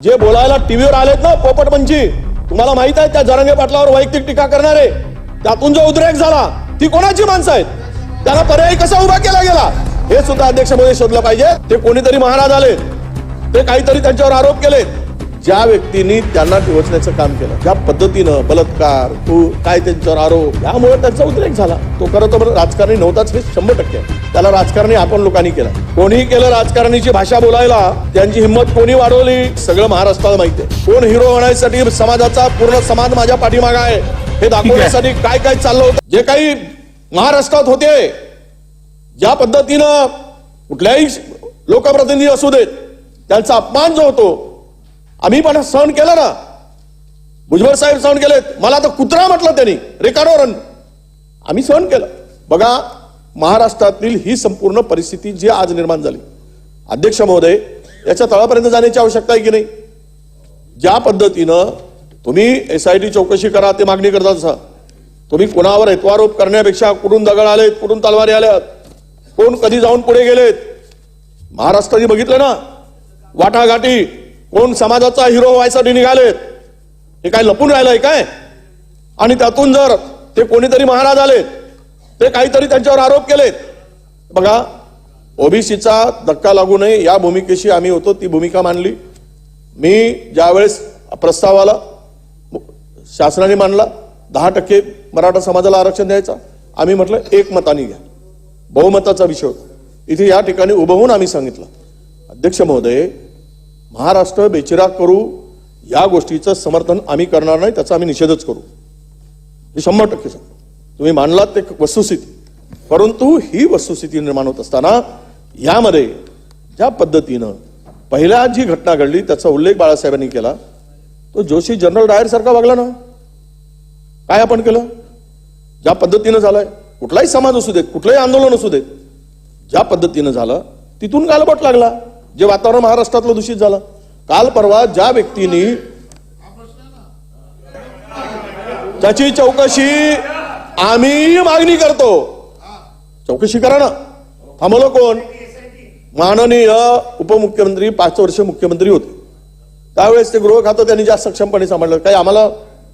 जे बोलायला टीव्हीवर आलेत ना पोपट पंची तुम्हाला माहीत आहे त्या जरंगे पाटलावर वैयक्तिक टीका करणारे? त्यातून जो उद्रेक झाला ती कोणाची माणसं आहेत? त्याला पर्याय कसा उभा केला गेला? हे सुद्धा अध्यक्ष मोदी शोधलं पाहिजे. ते कोणीतरी महाराज आले ते काहीतरी त्यांच्यावर आरोप केले ज्या व्यक्तींनी त्यांना डिवचण्याचं काम केलं ज्या पद्धतीनं बलात्कार तू काय त्यांच्यावर आरोप यामुळे त्यांचा उद्रेक झाला. तो खरं तर राजकारणी नव्हताच हे शंभर टक्के. त्याला राजकारणी आपण लोकांनी केलं. कोणी केलं राजकारणीची भाषा बोलायला त्यांची हिंमत कोणी वाढवली सगळं महाराष्ट्राला माहिती आहे. कोण हिरो होण्यासाठी समाजाचा पूर्ण समाज माझ्या पाठीमागा आहे हे दाखवण्यासाठी काय काय चाललं होतं? जे काही महाराष्ट्रात होते ज्या पद्धतीनं कुठल्याही लोकप्रतिनिधी असू देत त्यांचा अपमान जो होतो आम्ही पण सहन केलं ना. भुजबळ साहेब सहन केलेत. मला तर कुत्रा म्हटलं त्यांनी रेकॉर्डवर आम्ही सहन केलं. बघा महाराष्ट्रातील ही संपूर्ण परिस्थिती जी आज निर्माण झाली. अध्यक्ष महोदय याच्या तळापर्यंत जाण्याची आवश्यकता आहे की नाही? ज्या पद्धतीनं तुम्ही एस आय टी चौकशी करा ते मागणी करता असा तुम्ही कोणावर हेत्वारोप करण्यापेक्षा कुठून दगड आलेत कुठून तलवारी आल्यात कोण कधी जाऊन पुढे गेलेत? महाराष्ट्राने बघितलं ना. वाटाघाटी कोण समाजाचा हिरो व्हायसाठी निघालेत? हे काय लपून राहिलंय काय? आणि त्यातून जर ते कोणीतरी महाराज आले ते काहीतरी त्यांच्यावर आरोप केलेत. बघा ओबीसीचा धक्का लागू नये या भूमिकेशी आम्ही होतो ती भूमिका मांडली. मी ज्यावेळेस प्रस्ताव आला शासनाने मांडला दहा टक्के मराठा समाजाला आरक्षण द्यायचा आम्ही म्हटलं एक मताने घ्या. बहुमताचा विषय होता. इथे या ठिकाणी उभं होऊन आम्ही सांगितलं. अध्यक्ष महोदय महाराष्ट्र बेचिराग करू या गोष्टीचं समर्थन आम्ही करणार नाही त्याचा आम्ही निषेधच करू. हे शंभर टक्के सांगतो. तुम्ही मांडलात ते वस्तुस्थिती. परंतु ही वस्तुस्थिती निर्माण होत असताना यामध्ये ज्या पद्धतीनं पहिल्या जी घटना घडली त्याचा उल्लेख बाळासाहेबांनी केला तो जोशी जनरल डायर सारखा वागला ना. काय आपण केलं? ज्या पद्धतीनं झालंय कुठलाही समाज असू देत कुठलंही आंदोलन असू देत ज्या पद्धतीनं झालं तिथून गालबोट लागला. जे वातावरण महाराष्ट्रातलं दूषित झालं. काल परवा ज्या व्यक्तींनी त्याची चौकशी आम्ही मागणी करतो. चौकशी करा ना. थांबवलं कोण? माननीय उपमुख्यमंत्री पाच वर्ष मुख्यमंत्री होते. त्यावेळेस ते गृह खातं त्यांनी जास्त सक्षमपणे सांभाळलं. काही आम्हाला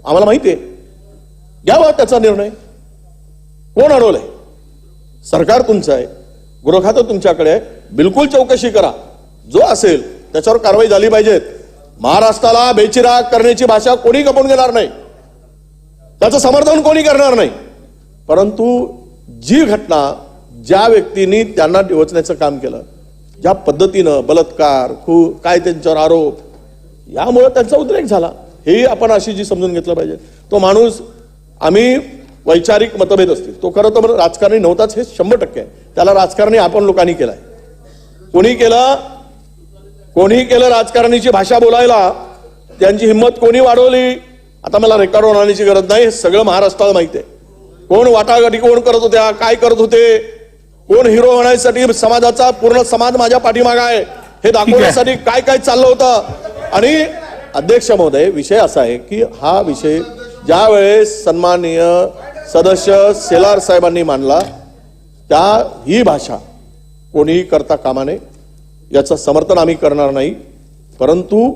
आम्हाला माहिती आहे? घ्यावा त्याचा निर्णय. कोण अडवलंय? सरकार तुमचं आहे. गृह खातं तुमच्याकडे आहे. बिलकुल चौकशी करा. जो असेल त्याच्यावर कारवाई झाली पाहिजेत महाराष्ट्राला बेचिराग करण्याची भाषा कोणी कपून घेणार नाही. त्याचं समर्थन कोणी करणार नाही. परंतु जी घटना ज्या व्यक्तींनी त्यांना डिवचण्याचं काम केलं ज्या पद्धतीनं बलात्कार खू काय त्यांच्यावर आरोप यामुळे त्यांचा उद्रेक झाला. हे आपण अशी जी समजून घेतलं पाहिजे. तो माणूस आम्ही वैचारिक मतभेद असतील. तो खरं तर राजकारणी नव्हताच हे शंभर टक्के आहे. त्याला राजकारणी आपण लोकांनी केलाय. कोणी केलं कोणी केलं राजकारणीची भाषा बोलायला त्यांची हिंमत कोणी वाढवली आता मला रेकॉर्डवर आणण्याची गरज नाही हे सगळं महाराष्ट्राला माहिती आहे. कोण वाटाघाटी कोण करत होत्या काय करत होते कोण हिरो होण्यासाठी समाजाचा पूर्ण समाज माझ्या पाठीमागा आहे हे दाखवण्यासाठी काय काय चाललं होतं? आणि अध्यक्ष महोदय विषय असा आहे की हा विषय ज्या वेळेस सन्माननीय सदस्य सेलार साहेबांनी मांडला त्या ही भाषा कोणीही करता कामा नये. याचं समर्थन आम्ही करणार नाही. परंतु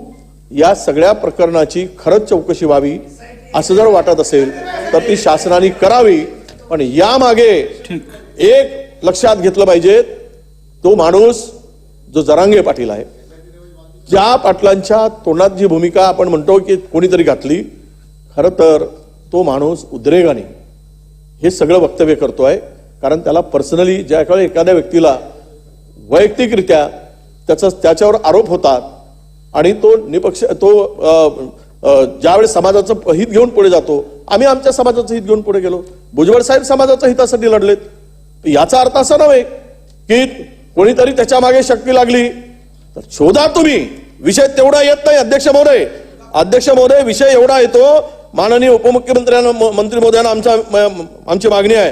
या सगळ्या प्रकरणाची खरंच चौकशी व्हावी असं जर वाटत असेल तर ती शासनाने करावी. पण यामागे एक लक्षात घेतलं पाहिजे तो माणूस जो जरांगे पाटील आहे. ज्या पाटलांच्या तोंडात जी भूमिका आपण म्हणतो की कोणीतरी घातली खरं तर तो माणूस उद्रेगाने हे सगळं वक्तव्य करतोय. कारण त्याला पर्सनली ज्या एखाद्या व्यक्तीला वैयक्तिकरित्या त्याचा त्याच्यावर आरोप होतात आणि तो निपक्ष तो ज्यावेळेस समाजाचं हित घेऊन पुढे जातो आम्ही आमच्या समाजाचं हित घेऊन पुढे गेलो. भुजबळ साहेब समाजाच्या हितासाठी लढलेत. याचा अर्थ असा नव्हे की कोणीतरी त्याच्यामागे शक्ती लागली. तर शोधा तुम्ही. विषय तेवढा येत नाही अध्यक्ष महोदय. अध्यक्ष महोदय विषय एवढा येतो माननीय उपमुख्यमंत्र्यांना म- मंत्री महोदयांना आमच्या आमची मागणी आहे.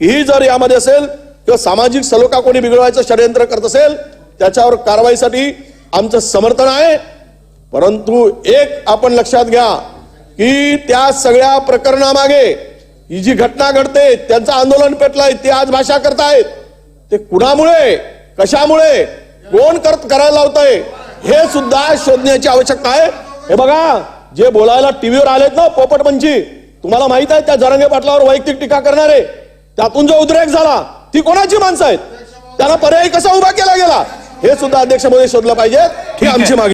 ही जर यामध्ये असेल किंवा सामाजिक सलोखा कोणी बिघडवायचं षडयंत्र करत असेल त्याच्यावर कारवाईसाठी आमचं समर्थन आहे. परंतु एक आपण लक्षात घ्या की त्या सगळ्या प्रकरणामागे ही जी घटना घडते त्यांचं आंदोलन पेटलंय ते आज भाषा करतायत. ते कुणामुळे कशामुळे कोण करत करायला लावतंय हे सुद्धा शोधण्याची आवश्यकता आहे. हे बघा जे बोलायला टीव्हीवर आलेत ना पोपटपंची तुम्हाला माहीत आहे त्या जरंगे पाटलावर वैयक्तिक टीका करणारे त्यातून जो उद्रेक झाला ती कोणाची माणसं आहेत? त्याला पर्याय कसा उभा केला गेला? हे सुद्धा अध्यक्ष मोदी शोधलं पाहिजे. ही आमची मागणी